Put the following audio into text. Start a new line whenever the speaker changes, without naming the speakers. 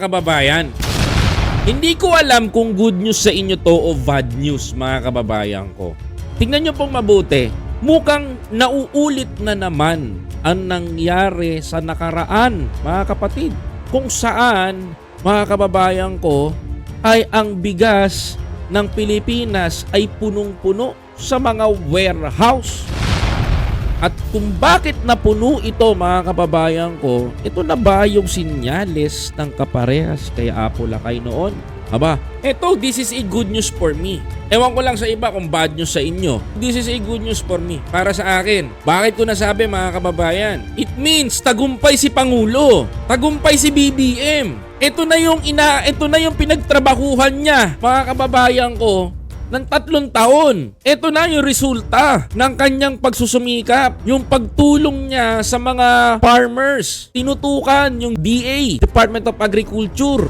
kababayan. Hindi ko alam kung good news sa inyo to o bad news mga kababayan ko. Tingnan nyo pong mabuti. Mukhang nauulit na naman ang nangyari sa nakaraan mga kapatid. Kung saan mga kababayan ko ay ang bigas ng Pilipinas ay punong-puno sa mga warehouse. At kung bakit napuno ito mga kababayan ko, ito na ba yung sinyales ng kaparehas kay Apo Lakay noon? Aba, eto, this is a good news for me. Ewan ko lang sa iba kung bad news sa inyo. This is a good news for me. Para sa akin. Bakit ko nasabi mga kababayan? It means tagumpay si Pangulo. Tagumpay si BBM. Ito na yung ina, ito na yung pinagtrabahuhan niya, mga kababayan ko, ng tatlong taon. Ito na yung resulta ng kanyang pagsusumikap. Yung pagtulong niya sa mga farmers. Tinutukan yung DA, Department of Agriculture.